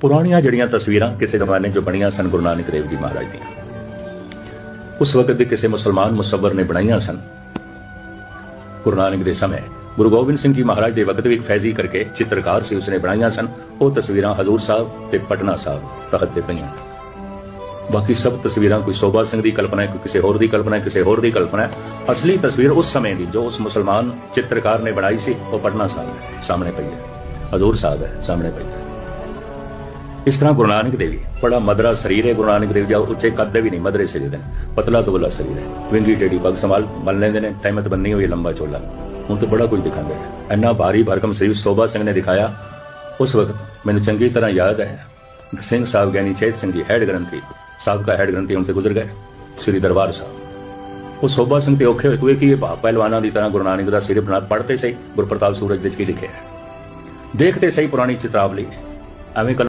ਪੁਰਾਣੀਆਂ ਜਿਹੜੀਆਂ ਤਸਵੀਰਾਂ ਕਿਸੇ ਜ਼ਮਾਨੇ 'ਚ ਬਣੀਆਂ ਸਨ ਗੁਰੂ ਨਾਨਕ ਦੇਵ ਜੀ ਮਹਾਰਾਜ ਦੀਆਂ। ਉਸ ਵਕਤ ਦੇ ਕਿਸੇ ਮੁਸਲਮਾਨ ਮੁਸੱਵਰ ਨੇ ਬਣਾਈਆਂ ਸਨ। ਗੁਰੂ ਨਾਨਕ ਦੇ ਸਮੇਂ ਗੁਰੂ ਗੋਬਿੰਦ ਸਿੰਘ ਜੀ ਮਹਾਰਾਜ ਦੇ ਵਕਤ ਵੀ ਇੱਕ ਫੈਜ਼ੀ ਕਰਕੇ ਚਿੱਤਰਕਾਰ ਸੀ, ਉਸਨੇ ਬਣਾਈਆਂ ਸਨ। ਉਹ ਤਸਵੀਰਾਂ ਹਜ਼ੂਰ ਸਾਹਿਬ ਤੇ ਪਟਨਾ ਸਾਹਿਬ ਤਖਤ ਤੇ ਪਈਆਂ। ਬਾਕੀ ਸਭ ਤਸਵੀਰਾਂ ਕੋਈ ਸੋਭਾ ਸਿੰਘ ਦੀ ਕਲਪਨਾ ਹੈ, ਕੋਈ ਕਿਸੇ ਹੋਰ ਦੀ ਕਲਪਨਾ ਹੈ, ਕਿਸੇ ਹੋਰ ਦੀ ਕਲਪਨਾ ਹੈ। ਅਸਲੀ ਤਸਵੀਰ ਉਸ ਸਮੇਂ ਦੀ ਜੋ ਉਸ ਮੁਸਲਮਾਨ ਚਿੱਤਰਕਾਰ ਨੇ ਬਣਾਈ ਸੀ, ਉਹ ਪਟਨਾ ਸਾਹਿਬ ਹੈ ਸਾਹਮਣੇ ਪਈ ਹੈ। ਹਜ਼ੂਰ ਸਾਹਿਬ ਹੈ, ਸਾਹਮਣੇ ਪਈ ਹੈ। ਇਸ ਤਰ੍ਹਾਂ ਗੁਰੂ ਨਾਨਕ ਦੇਵ ਜੀ, ਬੜਾ ਮਦਰਾ ਸਰੀਰ ਹੈ ਗੁਰੂ ਨਾਨਕ ਦੇਵ ਜੀ ਉੱਚੇ ਕੱਦ ਦੇ ਵੀ ਨਹੀਂ, ਮਦਰੇ ਸਰੀਰ ਦੇ ਪਤਲਾ ਦੁਬਲਾ ਸਰੀਰ ਹੈ। ਵਿੰਗੀ ਟੇਡੀ ਪੱਗ ਸੰਭਾਲ, ਮੰਨ ਲੈਂਦੇ ਨੇ, ਤਹਿਮਤ ਬੰਨੀ ਹੋਈ ਲੰਬਾ ਚੋਲਾ। ਹੁਣ ਤਾਂ ਬੜਾ ਕੁਝ ਦਿਖਾਉਂਦੇ ਨੇ। ਇੰਨਾ ਭਾਰੀ ਭਰਕਮ ਸਰੀਰ ਸੋਭਾ ਸਿੰਘ ਨੇ ਦਿਖਾਇਆ। ਉਸ ਵਕਤ ਮੈਨੂੰ ਚੰਗੀ ਤਰ੍ਹਾਂ ਯਾਦ ਹੈ। ਸਿੰਘ ਸਾਹਿਬ ਗਿਆਨੀ ਚੇਤ ਸਿੰਘ ਜੀ, ਹੈਡ ਗ੍ਰੰਥੀ, ਸਾਬਕਾ ਹੈਡ ਗ੍ਰੰਥੀ ਹੁਣ ਤੇ ਗੁਜ਼ਰ ਗਏ, ਸ੍ਰੀ ਦਰਬਾਰ ਸਾਹਿਬ। ਉਹ ਸੋਭਾ ਸਿੰਘ ਤੇ ਔਖੇ ਹੋਏ, ਤੂੰ ਇਹ ਕੀ ਇਹ ਪਹਿਲਵਾਨਾਂ ਦੀ ਤਰ੍ਹਾਂ ਗੁਰੂ ਨਾਨਕ ਦਾ ਸਿਰ ਬਣਾ, ਪੜ੍ਹਦੇ ਸਹੀ, ਗੁਰਪ੍ਰਤਾਪ ਸੂਰਜ ਦੇ ਚ ਕੀ ਲਿਖਿਆ ਦੇਖਦੇ ਸਹੀ ਪੁਰਾਣੀ ਚਿਤਾਵਲੀ, ਐਵੇਂ